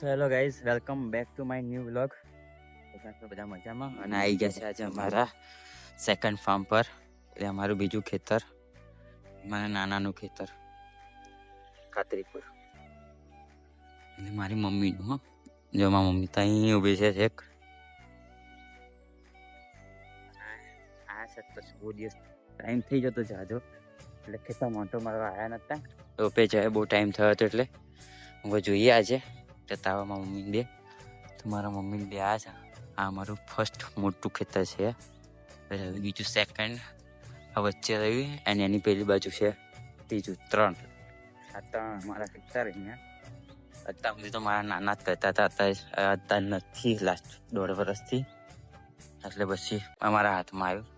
તો hello guys, welcome back to my new vlog. બધા મજામાં? અને આવી ગયા છે આજે અમારા સેકન્ડ ફાર્મ પર. એટલે અમારું બીજું ખેતર. મારા નાનાનું ખેતર. ખાતરીપુર. એટલે મારી મમ્મીનું, હા. જો મારી મમ્મી ત્યાં ઊભી છે, એક. આ છે તો બહુ દિવસ ટાઈમ થઈ જતો જાજો એટલે ખેતર મોટો મારો આવ્યા નતા. રોપે જાય બહુ ટાઈમ થયો હતો એટલે. હવે જોઈએ આજે. જતા આવા મારા મમ્મી બે. તો મારા મમ્મી બે આ છે. આ મારું ફર્સ્ટ મોટું ખેતર છે. બીજું સેકન્ડ આ વચ્ચે રહ્યું અને એની પેલી બાજુ છે. ત્રીજું ત્રણ. આ ત્રણ મારા ખેતર અહીંયા. અત્યાર સુધી તો મારા નાના જ કરતા હતા. અત્યારે અત્યારે નથી લાસ્ટ દોઢ વર્ષથી. એટલે પછી અમારા હાથમાં આવ્યું.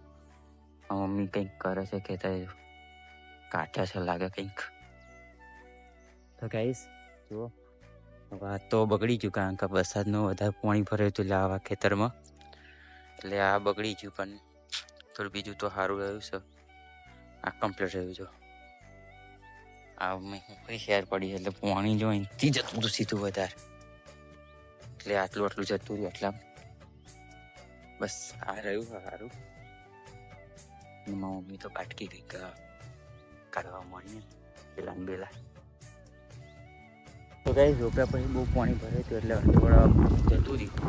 મમ્મી કંઈક કરે છે ખેતર કાઢ્યા છે, લાગે કંઈક. તો કહીશ જુઓ. આ તો બગડી ગયું કારણ કે વરસાદનું વધારે પાણી ભરાયું હતું આવા ખેતરમાં. એટલે આ બગડી ગયું પણ થોડું બીજું તો સારું રહ્યું છે. આ કમ્પ્લીટ રહ્યું છે. આ મેં કઈ શેર પડી એટલે પાણી જો અહીંથી જતું હતું સીધું વધારે. એટલે આટલું આટલું જતું રહ્યું એટલા બસ આ રહ્યું સારું. મારી મમ્મી તો બાટકી ગઈ કાઢવા મળી પેલા પેલા તો ગાઈ રોપ્યા પછી બહુ પાણી ભરે હતું એટલે થોડા જતું રહ્યું.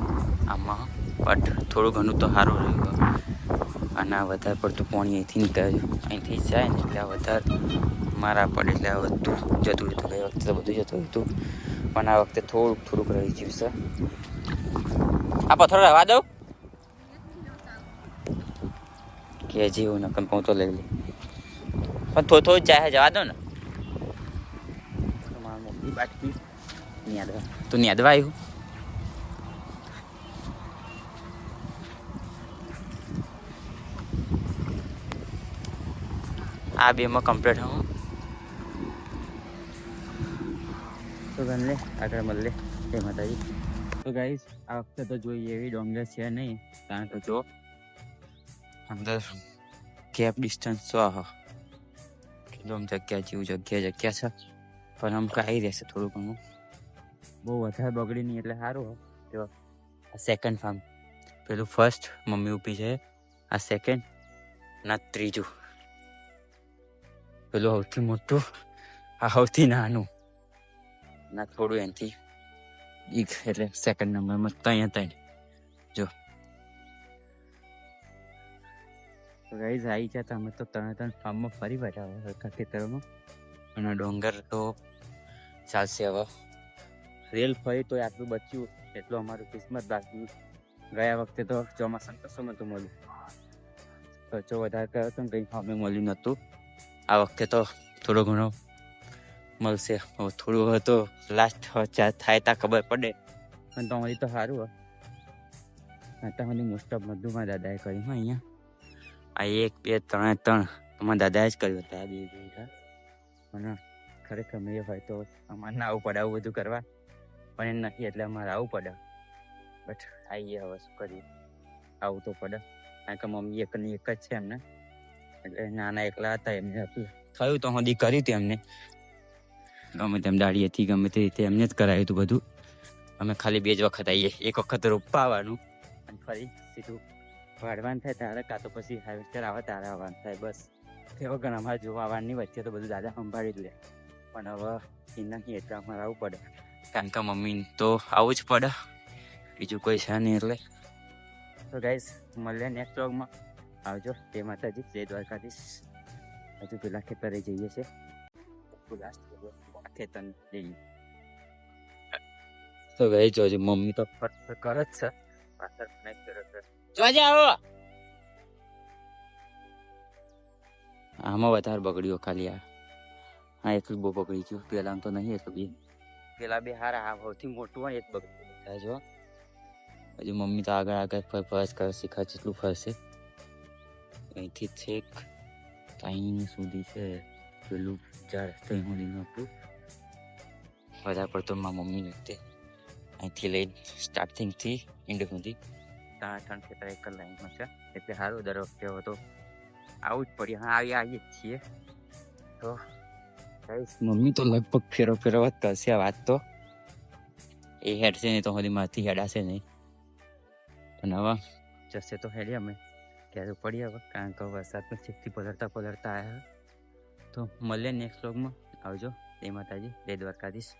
આમાં બટ થોડું ઘણું તો સારું રહ્યું અને આ વધારે પડતું પાણી અહીંથી નીકળ્યું અહીંથી જાય ને એટલે આ વધારે મારા પડે એટલે આ બધું જતું હતું. ગઈ વખતે તો બધું જતું હતું. પણ આ વખતે થોડુંક થોડુંક રહી ગયું છે. આ પથ્થર રહેવા દઉં કે જેવું નકમ હું તો લઈ લે. પણ થોડું થોડું જાય જવા દો ને. બાકી તું ન્યાદવા આવ્યું આ બેમાં કમ્પ્લીટ હું. તો ગણ આગળ મળે એ માતાજી. તો ગાઈસ આ વખતે તો જોઈએ એવી ડોંગર છે નહીં, કારણ કે જો અંદર કેપ ડિસ્ટન્સ તો આહ. કેટલું જગ્યા જેવું જગ્યા જગ્યા છે. પણ આમ કાંઈ રહેશે થોડું ઘણું બહુ વધારે બગડી નહીં એટલે સારું જો, આ સેકન્ડ ફાર્મ પેલું ફર્સ્ટ મમ્મી ઊભી છે. આ સેકન્ડ ના, ત્રીજું. પેલું સૌથી મોટું, આ સૌથી નાનું. ના, થોડું એનાથી ઈક એટલે સેકન્ડ નંબરમાં ત્યાં ત્યાં જો. ગાઈઝ આવી ગયા હતા અમે તો ત્રણે ત્રણ ફાર્મમાં ફરી બેઠા હોય ખેતરોમાં. અને ડોંગર તો ચાલશે હવે. રેલ ફરી તો આટલું બચ્યું, એટલું અમારું કિસ્મત બાકી. ગયા વખતે તો ચોમાસા કશું નહોતું મળ્યું. ખર્ચો વધારે કર્યો હતો ને કંઈ અમે મળ્યું નહોતું. આ વખતે તો થોડો ઘણો મળશે. થોડું હતો લાસ્ટ થાય તા ખબર પડે. પણ તમારી તો સારું હોય તમારી મોસ્ટ ઓફ બધું મારા દાદાએ કર્યું અહીંયા. આ એક, બે, ત્રણ ત્રણ. અમારા દાદાએ જ કર્યું હતા આ બે બે અને ખરેખર મેં હોય તો અમારે ના આવું પડે આવું બધું કરવા. પણ એ નથી, એટલે અમારે આવવું પડે. બટ આવીએ હવે શું કરીએ આવું તો પડે. કારણ કે મમ્મી એક ને એક જ છે એમને. એટલે નાના એકલા હતા એમને થયું તો હજી કર્યું હતું એમને. ગમે તેમ દાડી હતી ગમે તે રીતે એમને જ કરાયું હતું બધું. અમે ખાલી બે જ વખત આવીએ એક વખત રોપાવાનું. અને ફરી સીધું વાળવાનું થાય તારે કાં તો પછી હાર્વેસ્ટર આવે તારે આવવાનું થાય. બસ. વગર અમારે જોવા આવવાની વચ્ચે તો બધું દાદા સંભાળી લે. પણ હવે એ નહીં, એટલે અમારે આવવું પડે. કારણ કે મમ્મી તો આવવું જ પડે બીજું કોઈ છે નહીં એટલે તો ગાઈસ મળીએ નેક્સ્ટ વ્લોગમાં આવજો તે માતાજી જય દ્વારકાધીશ હજુ પેલા ખેતરે જઈએ છે લાસ્ટ ખેતર જઈએ તો ગઈ જોજો મમ્મી તો ફટ કરે જ છે પાછળ નહીં કરે છે જોજે આવો આમાં વધારે બગડ્યો ખાલી આ હા એટલું બહુ બગડી ગયું પેલા તો નહીં એટલું બી પેલા બે હારા સૌથી મોટું હોય એ જ બગડી જો હજુ મમ્મી તો આગળ આગળ ફર ફરસ કરે શીખા જેટલું ફરશે. અહીંથી છેક ત્યાં સુધી છે. પેલું ચાર ત્યાં સુધીનું હતું. વધારે પડતો મારા મમ્મી નહોતી અહીંથી લઈને સ્ટાર્ટિંગથી એન્ડ સુધી. ત્રણ ત્રણ ખેતર એક જ લાઈનમાં છે. એટલે સારું દર વખતે તો આવું જ પડ્યું. હા આવી આવીએ જ છીએ. તો મમ્મી તો લગભગ ફેરો ફેરો વાત કરશે આ વાત તો એ હેડશે નહીં તો હોલી મારથી હેડાશે નહીં પણ હવે જશે તો હેડી અમે ક્યારે પડી હવે કારણ કે વરસાદમાં છેકથી પલળતા પલળતા આવ્યા તો મળીએ નેક્સ્ટ વ્લોગમાં આવજો એ માતાજી જય દ્વારકાધીશ